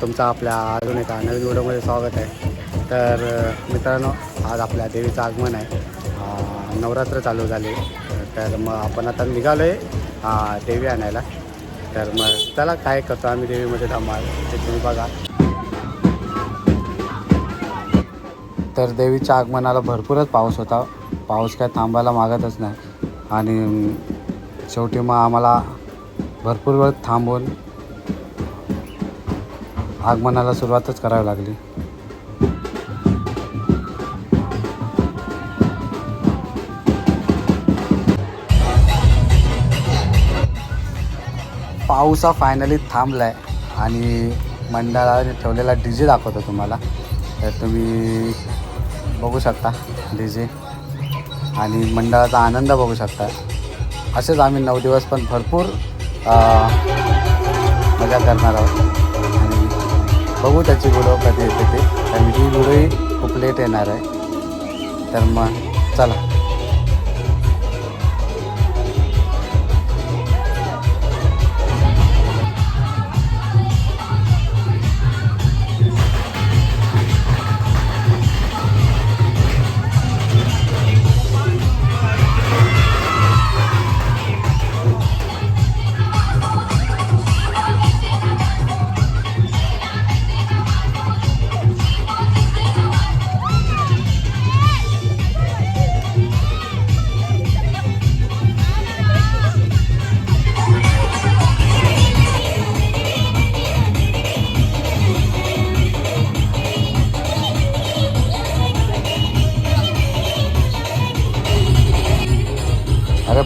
तुमचं आपल्या अजून एका नवीन व्हिडिओमध्ये स्वागत आहे. तर मित्रांनो आज आपल्या देवीचं आगमन आहे. नवरात्र चालू झाले. तर मग आपण आता निघालो आहे देवी आणायला. तर मग त्याला काय करतो आम्ही देवीमध्ये थांबाल ते तुम्ही बघा. तर देवीच्या आगमनाला भरपूरच पाऊस होता. पाऊस काय थांबायला मागतच नाही. आणि शेवटी मग आम्हाला भरपूर वेळ थांबून आगमनाला सुरुवातच करावी लागली. पाऊस हा फायनली थांबला आहे आणि मंडळाने ठेवलेला डी जे दाखवतो तुम्हाला. तर तुम्ही बघू शकता डी जे आणि मंडळाचा आनंद बघू शकता. असेच आम्ही नऊ दिवस पण भरपूर मजा करणार आहोत. बघू त्याची व्हिडिओ कधी येते ते. कारण ही गुडही खूप लेट येणार आहे. तर मग चला.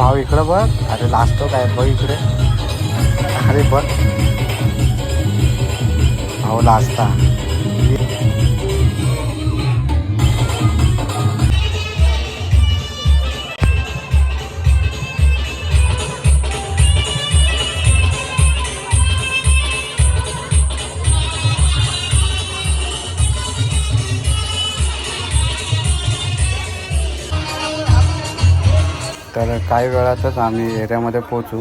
भाव भाऊ इकडं बघ. अरे लाजतो काय? बघ इकडे. अरे बघ. भाऊ लाजता काही वेळातच आम्ही एरियामध्ये पोचू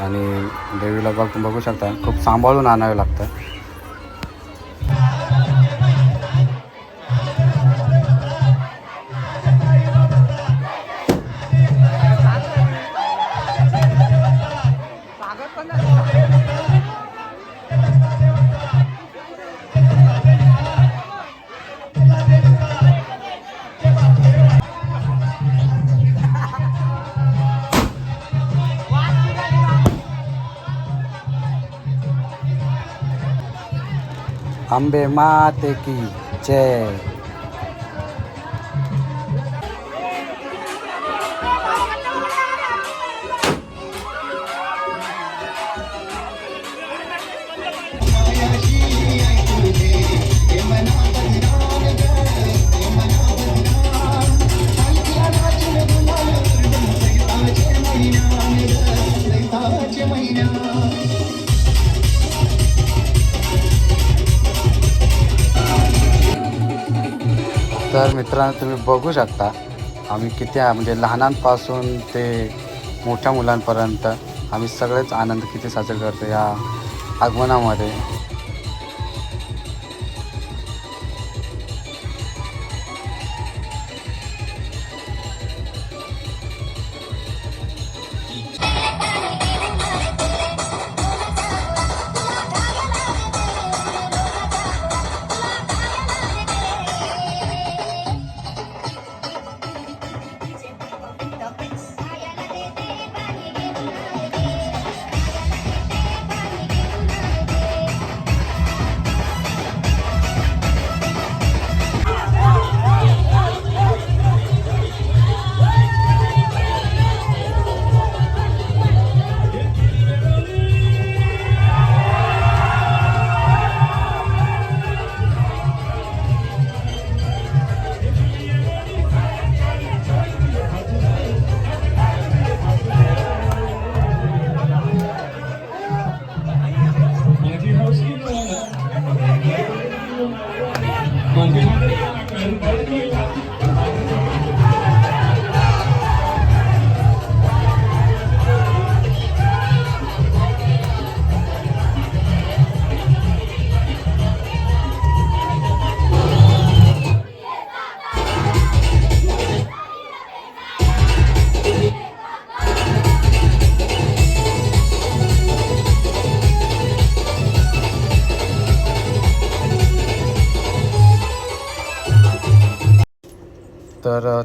आणि देवीला बघ बघू शकता. खूप सांभाळून आणावे लागतं. અંબે માતે કી જય तर मित्रांनो तुम्ही बघू शकता आम्ही किती म्हणजे लहानांपासून ते मोठ्या मुलांपर्यंत आम्ही सगळेच आनंद किती साजरे करतो या आगमनामध्ये.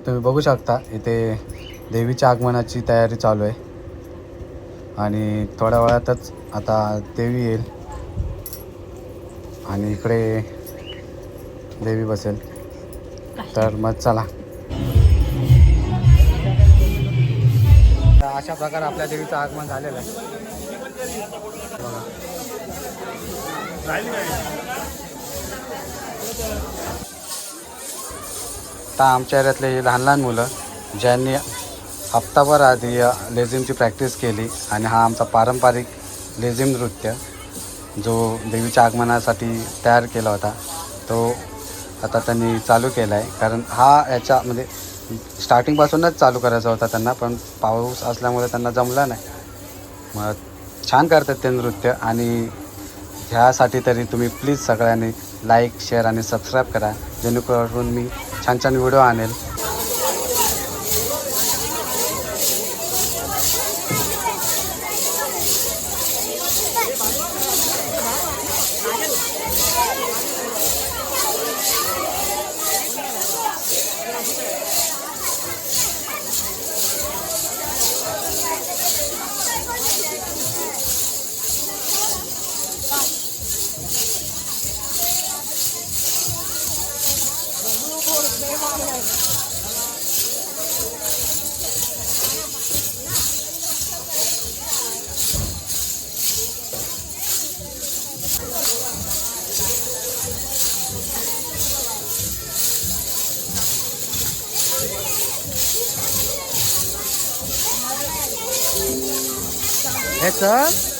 तुम्ही बघू शकता इथे देवीच्या आगमनाची तयारी चालू आहे. आणि थोड्या वेळातच आता देवी येईल. आणि इकडे देवी बसेल. तर मग चला. तर अशा प्रकारे आपल्या देवीचं आगमन झालेलं आहे. आत्ता आता आमच्या एरियातले हे लहान लहान मुलं ज्यांनी हप्ताभर आधी लेझिमची प्रॅक्टिस केली आणि हा आमचा पारंपरिक लेझिम नृत्य जो देवीच्या आगमनासाठी तयार केला होता तो आता त्यांनी चालू केला आहे. कारण हा याच्या म्हणजे स्टार्टिंगपासूनच चालू करायचा होता त्यांना पण पाऊस असल्यामुळे त्यांना जमला नाही. मग छान करतात ते नृत्य आणि ह्यासाठी तरी तुम्ही प्लीज सगळ्यांनी लाईक शेअर आणि सबस्क्राईब करा. जेणेकरून मी छान छान व्हिडिओ आणेल. करायचं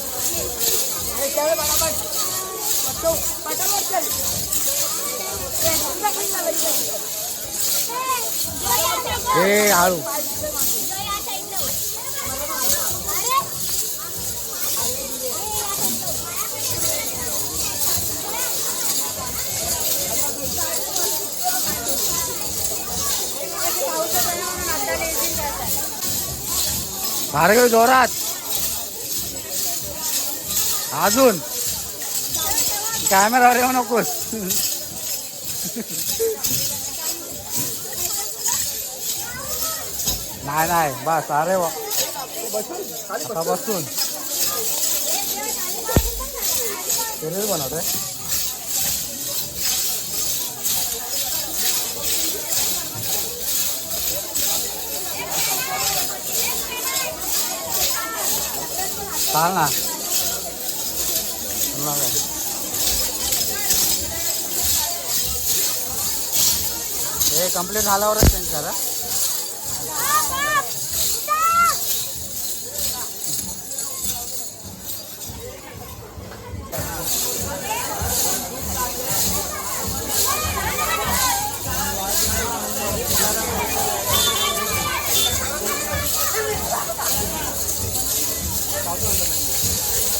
हे आळू. भार्गव जोरात. अजून कॅमेरावर येऊ नकोस. नाही नाही बस अरे वा. आता बसून. रील बनवतोय चाल ना. तुला आहे. हे कंप्लीट झाल्यावरच चेंज करा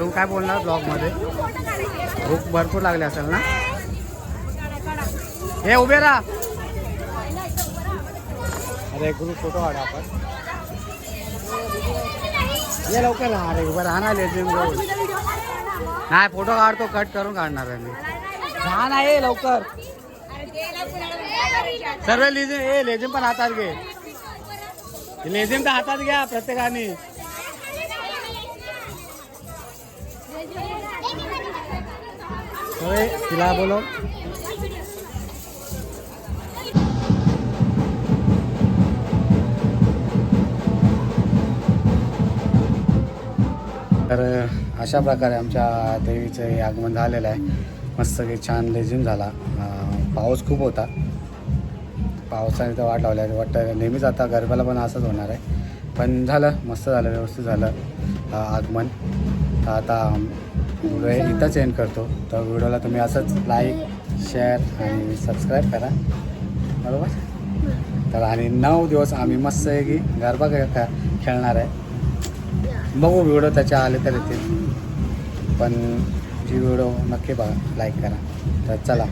तू काय बोलणार ब्लॉगमध्ये भूक भरपूर लागली असेल ना? हे उभे राहा. अरे ग्रुप फोटो काढा आपण. ये लवकर राहा अरे उभं राहा ना लेझिम नाही फोटो काढतो कट करून काढणार आहे मी. राहा ना ये लवकर. सर्व लेझिम ए लेझिम पण हातात घे. लेझिम तर हातात घ्या प्रत्येकाने. होय तिला बोलो तर अशा प्रकारे आमच्या देवीचं हे आगमन झालेलं आहे. मस्त की छान लेझिम झाला. पाऊस खूप होता. पावसाने तर वाट लावली आहे. वाटतं नेहमीच आता गरबाला पण असंच होणार आहे. पण झालं मस्त झालं व्यवस्थित झालं आगमन. तर आता व्हिडिओ इथंच एंड करतो. तर व्हिडिओला तुम्ही असंच लाईक शेअर आणि सबस्क्राईब करा. बरोबर? तर आणि नऊ दिवस आम्ही मस्त आहे की गरबा खे- खेळणार आहे. बघू व्हिडिओ त्याच्या आले तर येतील. पण जी व्हिडिओ नक्की बघा लाईक करा. तर चला.